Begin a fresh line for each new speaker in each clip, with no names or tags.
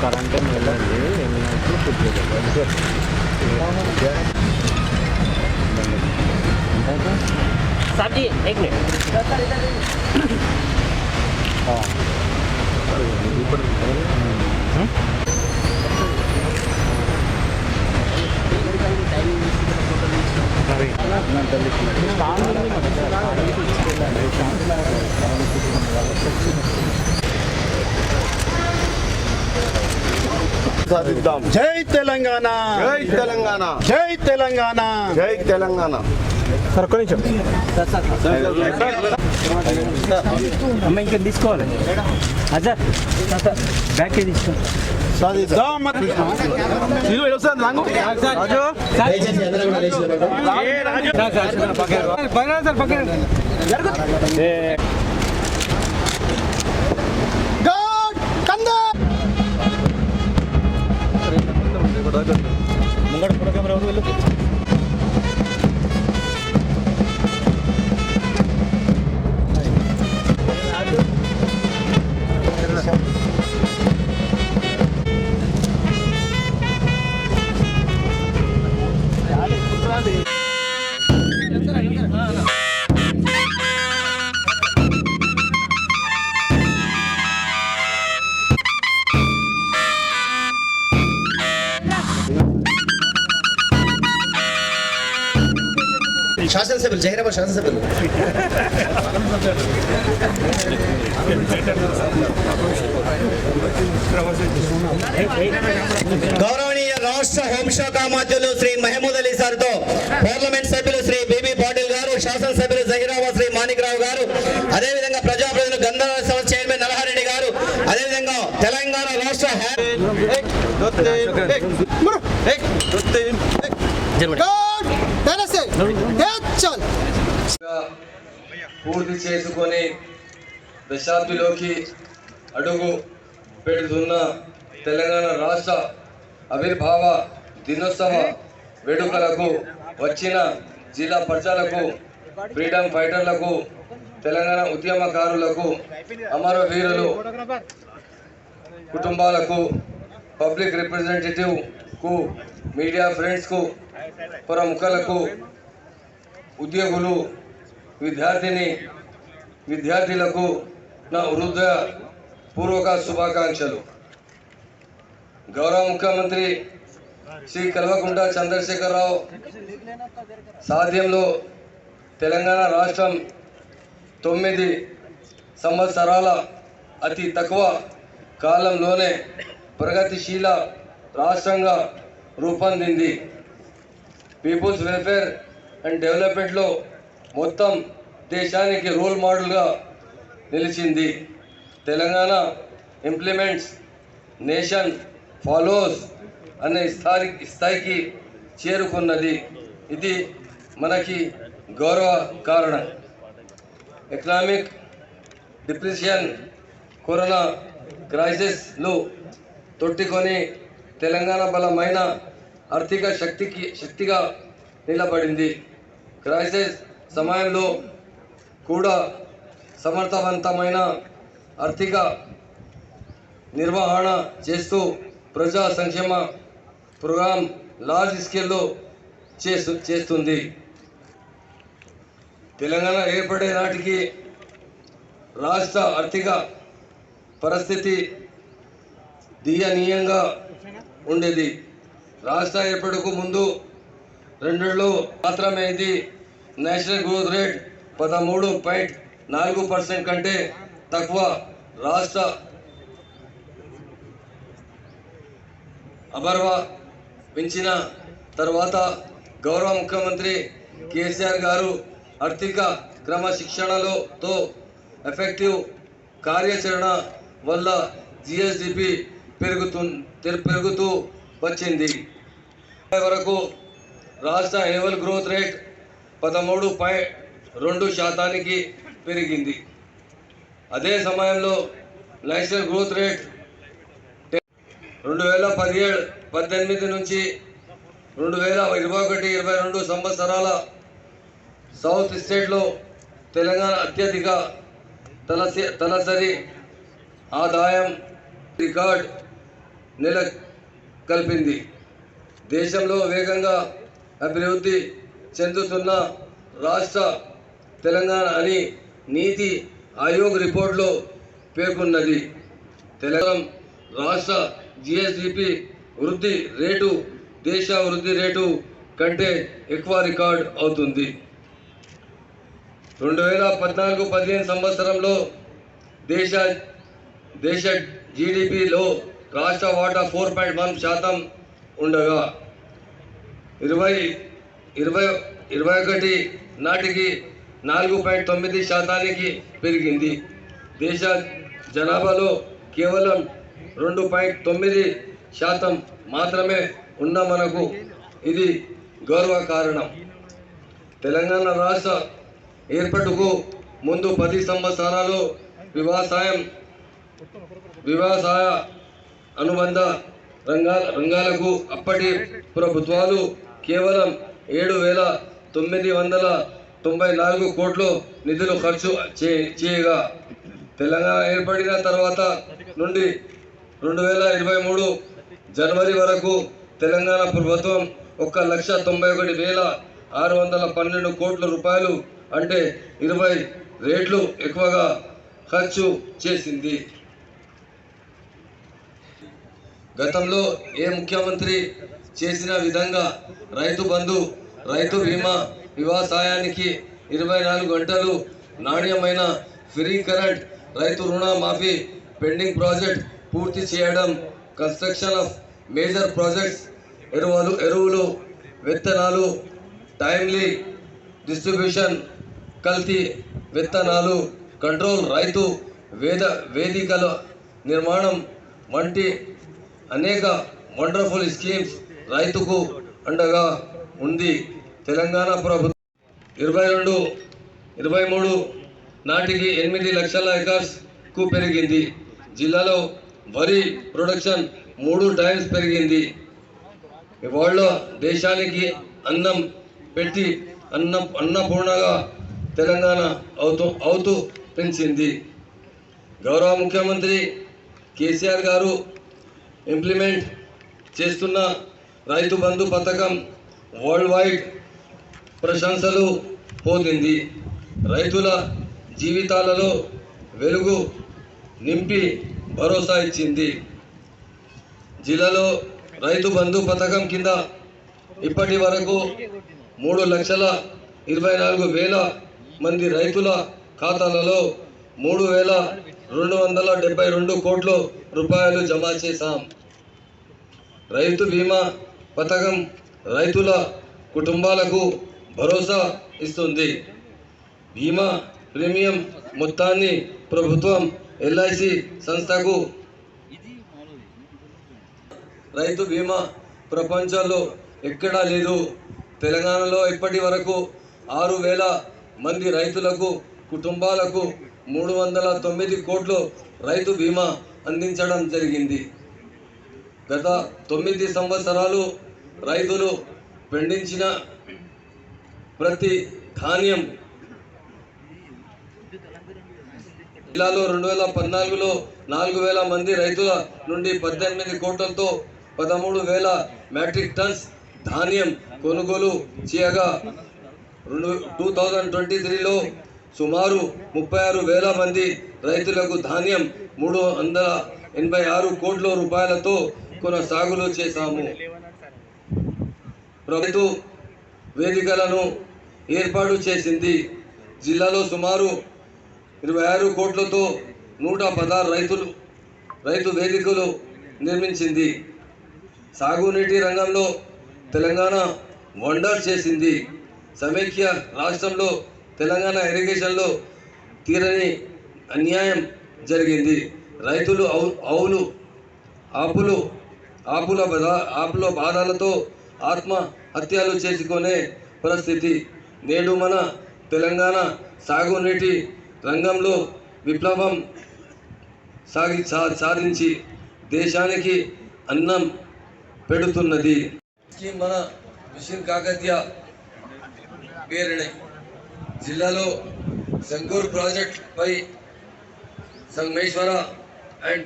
Current వెళ్ళండి
साहब जी एक मिनट
సాధిద్దాం
జై తెలంగాణ.
జై తెలంగాణ.
జై తెలంగాణ.
జై తెలంగాణ.
సార్ ఒక్క నిమిషం.
అమ్మ ఇంకా తీసుకోవాలి. అజర్ బ్యాక్ తీసుకో.
సాధిద్దాం
శాసనసభ్యులు జహీరాబాద్ శాసనసభ్యులు గౌరవనీయ రాష్ట్ర హోంశాఖ మంత్రులు శ్రీ మహమూద్ అలీ సార్తో పార్లమెంట్ సభ్యులు శ్రీ బీబీ పాటిల్ గారు శాసనసభ్యులు జహీరాబాద్ శ్రీ మాణిక్రావు గారు అదేవిధంగా ప్రజాప్రతినిధులు గంధర్వ సంస్థ చైర్మన్ నలహారెడ్డి గారు అదేవిధంగా తెలంగాణ రాష్ట్ర చాలు.
పూర్తి చేసుకొని దశాబ్దిలోకి అడుగు పెడుతున్న తెలంగాణ రాష్ట్ర ఆవిర్భావ దినోత్సవ వేడుకలకు వచ్చిన జిల్లా ప్రజలకు ఫ్రీడమ్ ఫైటర్లకు తెలంగాణ ఉద్యమకారులకు అమరవీరులు కుటుంబాలకు పబ్లిక్ రిప్రజెంటేటివ్కు మీడియా ఫ్రెండ్స్కు ప్రముఖులకు ఉద్యోగులు విద్యార్థిని విద్యార్థులకు నా హృదయ పూర్వక శుభాకాంక్షలు. గౌరవ ముఖ్యమంత్రి శ్రీ కల్వకుంట చంద్రశేఖరరావు సాధ్యంలో తెలంగాణ రాష్ట్రం తొమ్మిది సంవత్సరాల అతి తక్కువ కాలంలోనే ప్రగతిశీల రాష్ట్రంగా రూపొందింది. పీపుల్స్ వెల్ఫేర్ అండ్ డెవలప్మెంట్లో మొత్తం దేశానికి రోల్ మోడల్గా నిలిచింది. తెలంగాణ ఇంప్లిమెంట్స్ నేషన్ ఫాలోస్ అనే స్థాయి స్థాయికి చేరుకున్నది. ఇది మనకి గౌరవ కారణం. ఎకనామిక్ డిప్రెషన్ కరోనా క్రైసిస్లు తొట్టుకొని తెలంగాణ బలమైన ఆర్థిక శక్తికి శక్తిగా నిలబడింది. క్రైసిస్ సమయంలో కూడా సమర్థవంతమైన ఆర్థిక నిర్వహణ చేస్తూ ప్రజా సంక్షేమ ప్రోగ్రాం లార్జ్ స్కేల్లో చేస్తు చేస్తుంది. తెలంగాణ ఏర్పడే నాటికి రాష్ట్ర ఆర్థిక పరిస్థితి దియనీయంగా ఉండేది. రాష్ట్ర ఏర్పడకు ముందు రెండు మాత్రమే ఇది నేషనల్ గ్రోత్ రేట్ పదమూడు పాయింట్ నాలుగు పర్సెంట్ కంటే తక్కువ. రాష్ట్ర అభర్వ పెంచిన తర్వాత గౌరవ ముఖ్యమంత్రి కేసీఆర్ గారు ఆర్థిక క్రమశిక్షణలతో ఎఫెక్టివ్ కార్యాచరణ వల్ల జిఎస్డిపి పెరుగుతు పెరుగుతూ వచ్చింది. వరకు రాష్ట్ర యాన్యువల్ గ్రోత్ రేట్ పదమూడు పాయింట్ రెండు శాతానికి పెరిగింది. అదే సమయంలో నేషనల్ గ్రోత్ రేట్ రెండు వేల పదిహేడు పద్దెనిమిది నుంచి రెండు వేల ఇరవై ఒకటి ఇరవై రెండు సంవత్సరాల సౌత్ స్టేట్లో తెలంగాణ అత్యధిక తలసి తలసరి ఆదాయం రికార్డ్ నెల కల్పింది. దేశంలో వేగంగా అభివృద్ధి చెందుతున్న రాష్ట్ర తెలంగాణ అని నీతి ఆయోగ్ రిపోర్ట్లో పేర్కొన్నది. తెలంగాణ రాష్ట్ర జిఎస్డిపి వృద్ధి రేటు దేశ వృద్ధి రేటు కంటే ఎక్కువ రికార్డ్ అవుతుంది. రెండు వేల పద్నాలుగు పదిహేను సంవత్సరంలో దేశ దేశ జీడిపిలో రాష్ట్ర వాటా ఫోర్ పాయింట్ వన్ శాతం ఉండగా ఇరవై ఇరవై ఇరవై ఒకటి నాటికి నాలుగు పాయింట్ తొమ్మిది శాతానికి పెరిగింది. దేశ జనాభాలో కేవలం రెండు పాయింట్ తొమ్మిది శాతం మాత్రమే ఉన్న మనకు ఇది గౌరవ కారణం. తెలంగాణ రాష్ట్ర ఏర్పాటుకు ముందు పది సంవత్సరాలు వ్యవసాయం వ్యవసాయ అనుబంధ రంగాల రంగాలకు అప్పటి ప్రభుత్వాలు కేవలం ఏడు వేల తొమ్మిది వందల తొంభై నాలుగు కోట్లు నిధులు ఖర్చు చే- చేయగా తెలంగాణ ఏర్పడిన తర్వాత నుండి రెండు వేల ఇరవై మూడు జనవరి వరకు తెలంగాణ ప్రభుత్వం ఒక లక్ష తొంభై ఒకటి వేల ఆరు వందల పన్నెండు కోట్ల రూపాయలు అంటే ఇరవై రేట్లు ఎక్కువగా ఖర్చు చేసింది. గతంలో ఏ ముఖ్యమంత్రి చేసిన విధంగా రైతు బంధు రైతు బీమా వ్యవసాయానికి ఇరవై నాలుగు గంటలు నాణ్యమైన ఫ్రీ కరెంట్ రైతు రుణ మాఫీ పెండింగ్ ప్రాజెక్ట్ పూర్తి చేయడం కన్స్ట్రక్షన్ ఆఫ్ మేజర్ ప్రాజెక్ట్స్ ఎరువులు ఎరువులు విత్తనాలు టైమ్లీ డిస్ట్రిబ్యూషన్ కల్తీ విత్తనాలు కంట్రోల్ రైతు వేద వేదికల నిర్మాణం వంటి అనేక వండర్ఫుల్ స్కీమ్స్ రైతుకు అండగా ఉంది తెలంగాణ ప్రభుత్వం. ఇరవై రెండు ఇరవై మూడు నాటికి ఎనిమిది లక్షల ఎకర్స్కు పెరిగింది. జిల్లాలో వరి ప్రొడక్షన్ మూడు టైమ్స్ పెరిగింది. ఇవాళ దేశానికి అన్నం పెట్టి అన్న అన్నపూర్ణగా తెలంగాణ అవుతూ అవుతూ పెంచింది. గౌరవ ముఖ్యమంత్రి కేసీఆర్ గారు ఇంప్లిమెంట్ చేస్తున్న రైతు బంధు పథకం వరల్డ్ వైడ్ ప్రశంసలు పొందింది రైతుల జీవితాలలో వెలుగు నింపి భరోసా ఇచ్చింది. జిల్లాలో రైతు బంధు పథకం కింద ఇప్పటి వరకు మూడు లక్షల ఇరవై నాలుగు వేల మంది రైతుల ఖాతాలలో మూడు వేల రెండు వందల డెబ్బై రెండు కోట్ల రూపాయలు జమ చేశాం. రైతు బీమా పథకం రైతుల కుటుంబాలకు భరోసా ఇస్తుంది. బీమా ప్రీమియం మొత్తాన్ని ప్రభుత్వం ఎల్ఐసి సంస్థకు రైతు బీమా ప్రపంచంలో ఎక్కడా లేదు. తెలంగాణలో ఇప్పటి వరకు ఆరు వేల మంది రైతులకు కుటుంబాలకు మూడు వందల తొమ్మిది కోట్లు రైతు బీమా అందించడం జరిగింది. గత తొమ్మిది సంవత్సరాలు రైతులు పండించిన ప్రతి ధాన్యం జిల్లాలో రెండు వేల పద్నాలుగులో నాలుగు వేల మంది రైతుల నుండి పద్దెనిమిది కోట్లతో పదమూడు వేల మెట్రిక్ టన్స్ ధాన్యం కొనుగోలు చేయగా రెండు టూ థౌజండ్ ట్వంటీ త్రీలో సుమారు ముప్పై ఆరు వేల మంది రైతులకు ధాన్యం మూడు వందల ఎనభై ఆరు కోట్ల రూపాయలతో కొనసాగులు చేశాము. ప్రభుత్వ వేదికలను ఏర్పాటు చేసింది జిల్లాలో సుమారు ఇరవై ఆరు కోట్లతో నూట పదహారు రైతులు రైతు వేదికలు నిర్మించింది. సాగునీటి రంగంలో తెలంగాణ వండర్ చేసింది. సమైక్య రాష్ట్రంలో తెలంగాణ ఇరిగేషన్లో తీరని అన్యాయం జరిగింది. రైతులు అవు- అవులు ఆపులు ఆపుల ఆపుల బాధలతో ఆత్మహత్యలు చేసుకునే పరిస్థితి. నేడు మన తెలంగాణ సాగునీటి రంగంలో విప్లవం సాగి సా- సాధించి దేశానికి అన్నం పెడుతున్నది. స్కీమ్ మన మిషన్ కాకతీయ పేరునే జిల్లాలో సంగూర్ ప్రాజెక్ట్ పై సంగమేశ్వర అండ్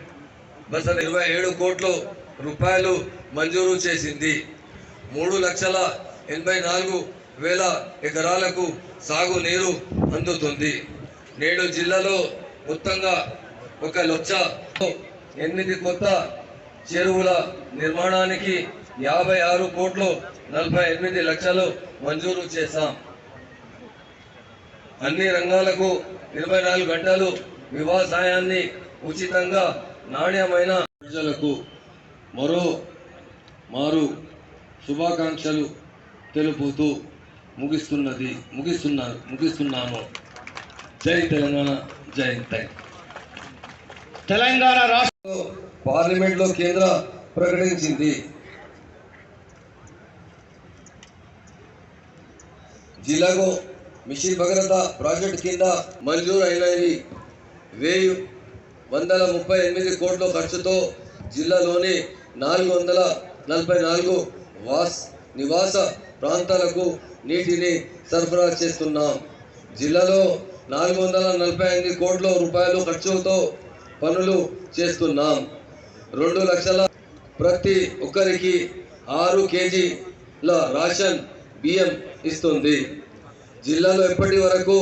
బస ఇరవై ఏడు కోట్లు రూపాయలు మంజూరు చేసింది. మూడు లక్షల ఎనభై నాలుగు వేల ఎకరాలకు సాగునీరు అందుతుంది. నేడు జిల్లాలో మొత్తంగా ఒక లక్ష ఎనిమిది కొత్త చెరువుల నిర్మాణానికి యాభై ఆరు కోట్లు నలభై ఎనిమిది లక్షలు మంజూరు చేశాం. అన్ని రంగాలకు ఇరవై నాలుగు గంటలు వ్యవసాయాన్ని ఉచితంగా నాణ్యమైన ప్రజలకు మరో మారు శుభాకాంక్షలు తెలుపుతూ ముగిస్తున్నది ముగిస్తున్నారు ముగిస్తున్నాను జై తెలంగాణ జై థ్యాంక్
తెలంగాణ రాష్ట్ర
పార్లమెంట్లో కేంద్ర ప్రకటించింది. జిల్లాకు మిషన్ భగీరథ ప్రాజెక్ట్ కింద మంజూరు అయినవి వెయ్యి వందల ముప్పై ఎనిమిది కోట్ల ఖర్చుతో జిల్లాలోని నాలుగు వందల నలభై నాలుగు వాస్ నివాస ప్రాంతాలకు నీటిని సరఫరా చేస్తున్నాం. జిల్లాలో నాలుగు వందల నలభై ఎనిమిది కోట్ల రూపాయలు ఖర్చుతో పనులు చేస్తున్నాం. రెండు లక్షల ప్రతి ఒక్కరికి ఆరు కేజీల రేషన్ బియ్యం ఇస్తుంది. జిల్లాలో ఇప్పటి వరకు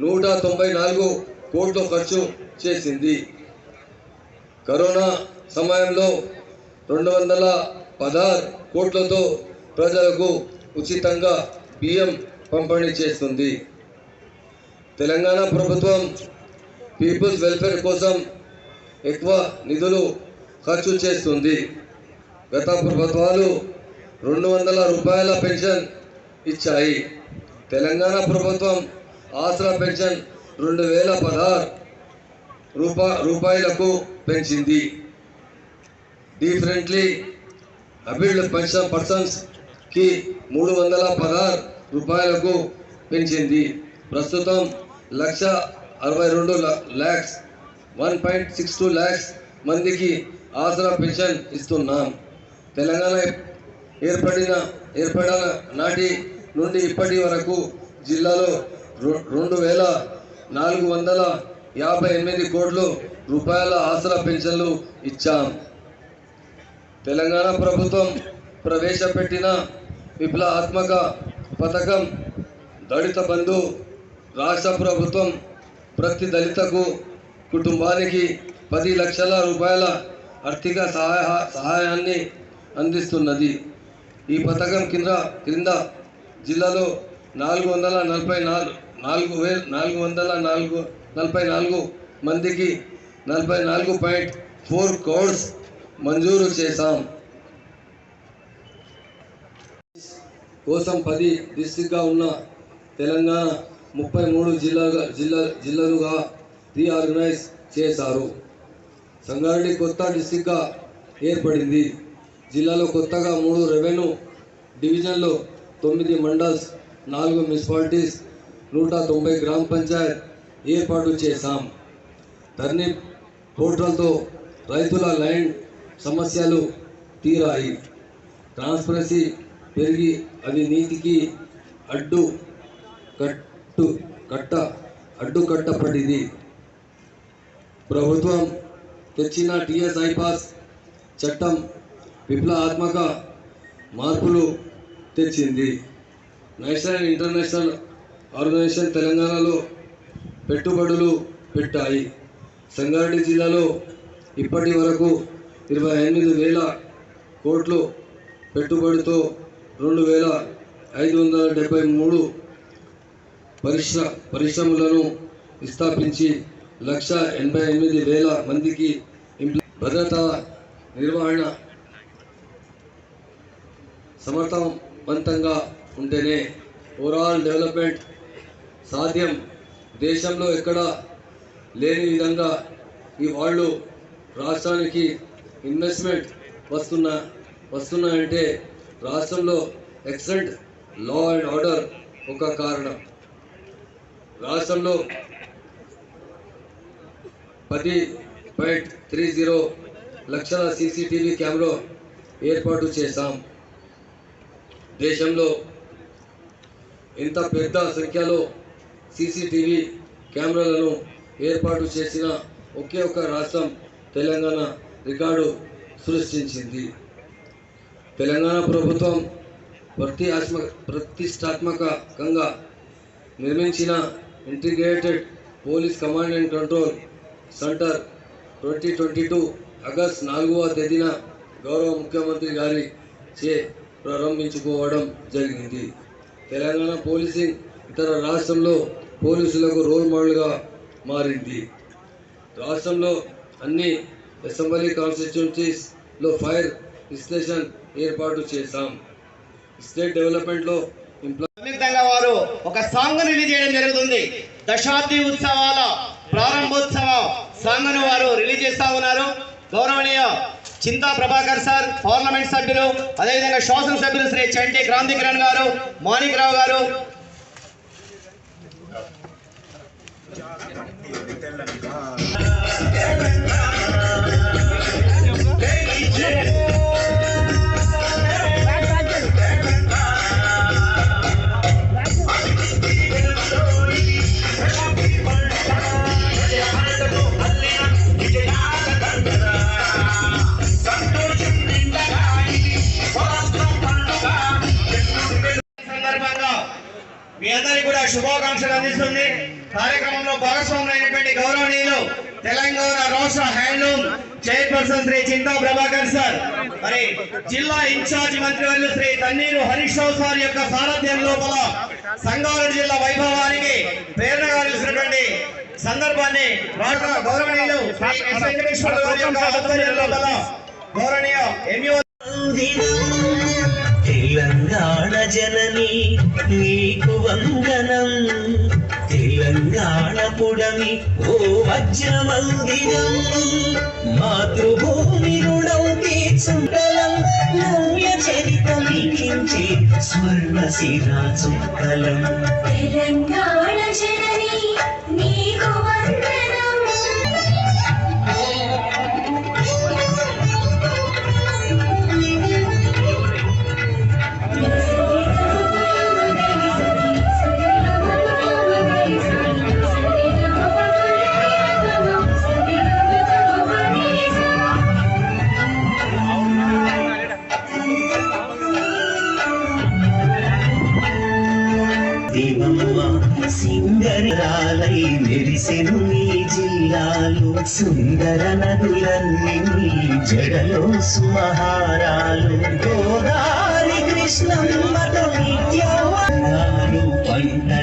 నూట తొంభై నాలుగు కోట్లు ఖర్చు చేసింది. కరోనా సమయంలో రెండు వందల పదహారు కోట్లతో ప్రజలకు ఉచితంగా బియ్యం పంపిణీ చేస్తుంది. తెలంగాణ ప్రభుత్వం పీపుల్స్ వెల్ఫేర్ కోసం ఎక్కువ నిధులు ఖర్చు చేస్తుంది. గత ప్రభుత్వాలు రెండు వందల రూపాయల పెన్షన్ ఇచ్చాయి. తెలంగాణ ప్రభుత్వం ఆసరా పెన్షన్ రెండు వేల పదహారు రూపా రూపాయలకు పెంచింది. డిఫరెంట్లీ అభివృద్ధి పెన్షన్ పర్సన్స్కి మూడు వందల పదహారు రూపాయలకు పెంచింది. ప్రస్తుతం లక్ష అరవై రెండు lakhs one point six two lakhs మందికి ఆసరా పెన్షన్ ఇస్తున్నాం. తెలంగాణ ఏర్పడిన ఏర్పడిన నాటి నుండి ఇప్పటి వరకు జిల్లాలో రెండు వేల నాలుగు వందల యాభై ఎనిమిది కోట్ల రూపాయల ఆసరా పెన్షన్లు ఇచ్చాం. తెలంగాణ ప్రభుత్వం ప్రవేశపెట్టిన విప్లవాత్మక పథకం దళిత బంధు రాష్ట్ర ప్రభుత్వం ప్రతి దళితకు కుటుంబానికి పది లక్షల రూపాయల ఆర్థిక సహాయ సహాయాన్ని అందిస్తున్నది. ఈ పథకం కింద క్రింద జిల్లాలో నాలుగు వందల నలభై నాలుగు నాలుగు వేల నాలుగు వందల నాలుగు నలభై నాలుగు మందికి నలభై నాలుగు పాయింట్ ఫోర్ కోడ్స్ మంజూరు చేశాం. కోసం పది డిస్టిక్గా ఉన్న తెలంగాణ ముప్పై మూడు జిల్లాగా జిల్లా జిల్లాలుగా రీఆర్గనైజ్ చేశారు. సంగారెడ్డి కొత్త డిస్టిక్గా ఏర్పడింది. జిల్లాలో కొత్తగా మూడు రెవెన్యూ డివిజన్లు తొమ్మిది మండల్స్ నాలుగు మున్సిపాలిటీస్ నూట తొంభై గ్రామ పంచాయత్ ఏర్పాటు చేశాం. టర్నిప్ పోర్టల్తో రైతుల ల్యాండ్ సమస్యలు తీరాయి. ట్రాన్స్పరెన్సీ పెరిగి అవినీతికి అడ్డు కట్టు కట్ట అడ్డుకట్టపడింది ప్రభుత్వం తెచ్చిన టీఎస్ ఐపాస్ చట్టం విప్లవాత్మక మార్పులు తెచ్చింది. నేషనల్ ఇంటర్నేషనల్ ఆర్గనైజేషన్ తెలంగాణలో పెట్టుబడులు పెట్టాయి. సంగారెడ్డి జిల్లాలో ఇప్పటి వరకు ఇరవై ఎనిమిది వేల కోట్లు పెట్టుబడితో రెండు వేల ఐదు వందల డెబ్బై మూడు పరిశ్ర పరిశ్రమలను స్థాపించి లక్ష ఎనభై ఎనిమిది వేల మందికి భద్రత భద్రతా నిర్వహణ సమర్థవంతంగా ఉంటేనే ఓవరాల్ డెవలప్మెంట్ సాధ్యం. దేశంలో ఎక్కడ లేని విధంగా ఈ వాళ్ళు రాష్ట్రానికి ఇన్వెస్ట్మెంట్ వస్తున్న వస్తున్నాయంటే రాష్ట్రంలో ఎక్సలెంట్ లా అండ్ ఆర్డర్ ఒక కారణం. రాష్ట్రంలో పది పాయింట్ త్రీ జీరో లక్షల సీసీటీవీ కెమెరా ఏర్పాటు చేశాం. దేశంలో ఇంత పెద్ద సంఖ్యలో సీసీటీవీ కెమెరాలను ఏర్పాటు చేసిన ఒకే ఒక రాష్ట్రం తెలంగాణ. రికార్డు సృష్టించింది. తెలంగాణ ప్రభుత్వం ప్రతిష్మ ప్రతిష్టాత్మకంగా నిర్మించిన integrated police command and control centre twenty twenty two August నాలుగవ తేదీన గౌరవ ముఖ్యమంత్రి గారి చే ప్రారంభించుకోవడం జరిగింది. తెలంగాణ పోలీసింగ్ ఇతర రాష్ట్రంలో పోలీసులకు రోల్ మోడల్గా మారింది. రాష్ట్రంలో అన్ని అసెంబ్లీ కాన్స్టిట్యున్సీస్లో ఫైర్ స్టేషన్ ఏర్పాటు చేశాం. స్టేట్ డెవలప్మెంట్లో
సంయుక్తంగా వారు ఒక సాంగ్ రిలీజ్ చేయడం జరుగుతుంది. దశాబ్ది ఉత్సవాల ప్రారంభోత్సవ సాంగ్ను వారు రిలీజ్ చేస్తా ఉన్నారు. గౌరవనీయ చింతా ప్రభాకర్ సార్ పార్లమెంట్ సభ్యులు అదేవిధంగా శాసన సభ్యులు శ్రీ చంటి క్రాంతి కిరణ్ గారు మాణిక్ రావు గారు. అందరికీ కూడా శుభాకాంక్షలు అందిస్తుంది. కార్యక్రమంలో భాగస్వాములైనటువంటి గౌరవనీయులు తెలంగాణ రాష్ట్ర handloom chairperson Shri Chinta Prabhakar sir. మరి జిల్లా ఇన్ఛార్జ్ మంత్రివర్యులు శ్రీ తన్నీరు హరీష్ రావు సార్ యొక్క సారథ్యం లోపల సంగారెడ్డి జిల్లా వైభవానికి ప్రేరణ నిలిచినటువంటి సందర్భాన్ని రాష్ట్ర గౌరవనీయులు శ్రీ వెంకటేశ్వర ఆధ్వర్యం లోపల గౌరవనీయ ఎంఈఓ
తెలంగాణ జనని నీకు వందనం. తెలంగాణ పుడమి ఓ వజ్రమందిరం. మాతృభూమి రుణం తీర్చుకలం నవ్య చరిత లిఖించి స్వర్ణ శిరాజు కలం
తెలంగాణ
సుందర నదులన్నీ జడలో సుమహారాలు. గోదావరి కృష్ణమ్మతో
పంట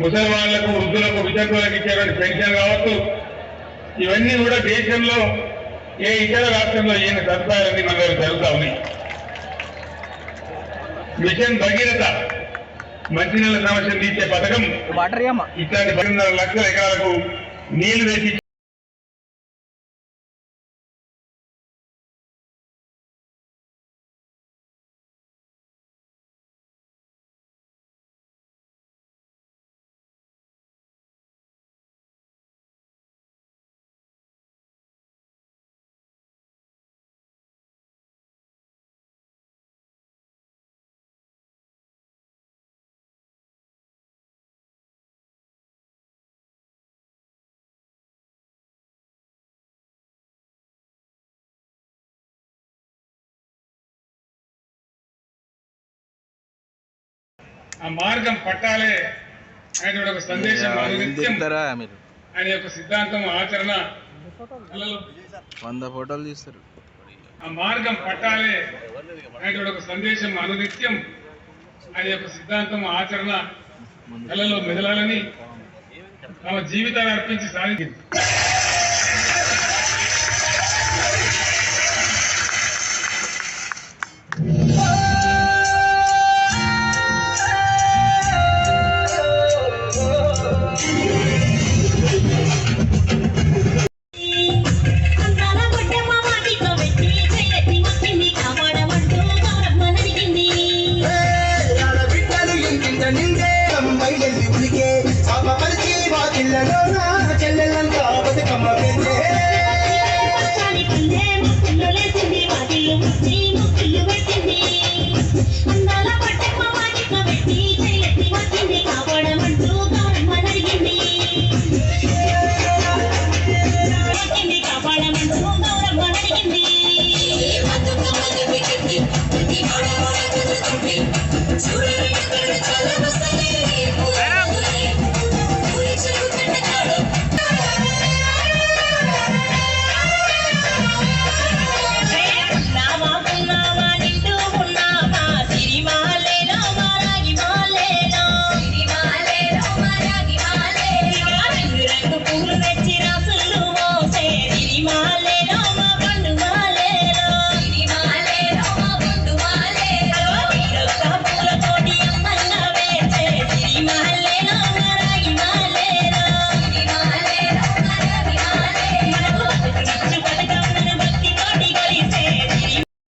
ముసలి వాళ్ళకు వృద్ధులకు వితంతువులకు ఇచ్చేటువంటి పెన్షన్ కావచ్చు. ఇవన్నీ కూడా దేశంలో ఏ ఇతర రాష్ట్రంలో ఈయన సదుపాయాలన్నీ మన దగ్గర జరుగుతా ఉన్నాయి. మిషన్ భగీరథ మంచినీళ్ళ సమస్యను తీర్చే పథకం ఇట్లాంటి పదిన్నర లక్షల ఎకరాలకు నీళ్ళు తెచ్చి ఆ మార్గం పట్టాలే ఆయన ఒక సందేశం ఆయన యొక్క సిద్ధాంతం ఆచరణ
వంద ఫోటోలు తీస్తారు.
ఆ మార్గం పట్టాలే ఆయన ఒక సందేశం అనునిత్యం ఆయన యొక్క సిద్ధాంతం ఆచరణ కళలో మెదలాలని తమ జీవితాన్ని అర్పించి సాధించింది.